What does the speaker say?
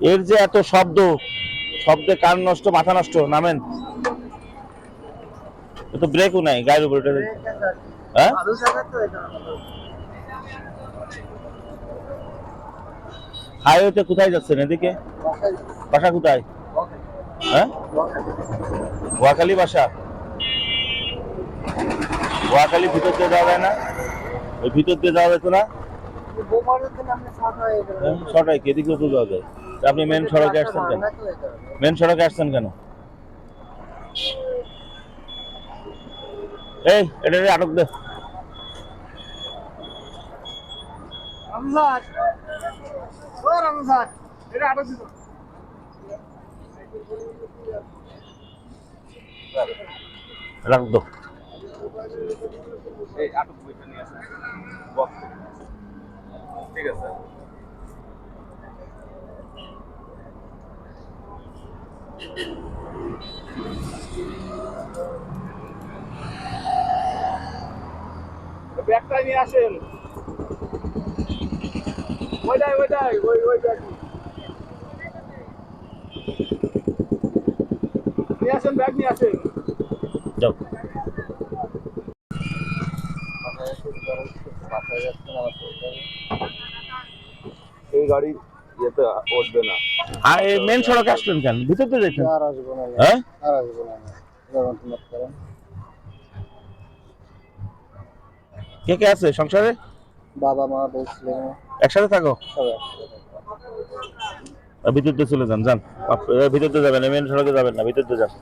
এর যে এত শব্দ শব্দে কান নষ্ট মাথা নষ্ট নামেন। তো ব্রেকও নাই গায়ের উপর এটা হ্যাঁ? হাইওয়েতে কোথায় যাচ্ছেন এদিকে? বাসা কোথায়? হ্যাঁ? ওয়াখালী বাসা। ওয়াখালী ভিতর দিয়ে যাওয়া যায় না? ওই ভিতর দিয়ে যাওয়া যেত না? সটাই কি? এদিকেও তো যাওয়া যায়। আপনি মেন সড়কে আসছেন কেন? মেন সড়কে আসছেন কেন? এই এটা আটক দে। রমজান ও রমজান এটা আটক দিত রাখ দো। এই আটক বইটা নিয়ে আসেন। ঠিক আছে। ব্যাগটা নিয়ে আসেন। ওইটাই ওইটাই ওই ওই ব্যাগ নিয়ে আসেন ব্যাগ নিয়ে আসেন। যাও। এই গাড়ি ইয়েতে উঠবে না। আর মেন সড়কে আসলেন কেন? ভিতর দিয়ে যেতেন না হ্যাঁ? কে কে আছে সংসারে? বাবা মা বলছিলেন একসাথে থাকো। ভিতর দিয়ে চলে যান যান। ভিতর তো যাবেন মেন সড়কে যাবেন না ভিতর তো যান।